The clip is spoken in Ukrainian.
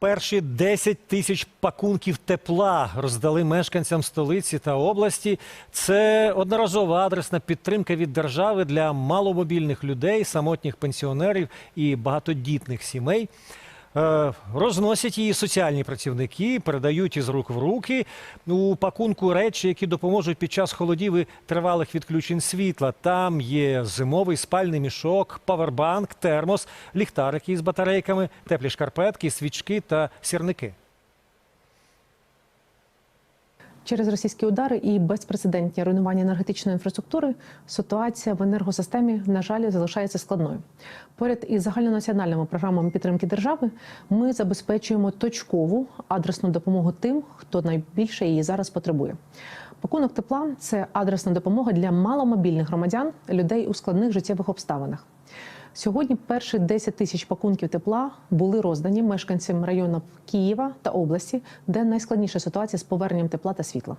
Перші 10 тисяч пакунків тепла роздали мешканцям столиці та області. Це одноразова адресна підтримка від держави для маломобільних людей, самотніх пенсіонерів і багатодітних сімей. Е, Розносять її соціальні працівники, передають із рук в руки у пакунку речі, які допоможуть під час холодів і тривалих відключень світла. Там є зимовий спальний мішок, павербанк, термос, ліхтарики із батарейками, теплі шкарпетки, свічки та сірники. Через російські удари і безпрецедентні руйнування енергетичної інфраструктури ситуація в енергосистемі, на жаль, залишається складною. Поряд із загальнонаціональними програмами підтримки держави ми забезпечуємо точкову адресну допомогу тим, хто найбільше її зараз потребує. Пакунок тепла це адресна допомога для маломобільних громадян, людей у складних життєвих обставинах. Сьогодні перші 10 тисяч пакунків тепла були роздані мешканцям району Києва та області, де найскладніша ситуація з поверненням тепла та світла.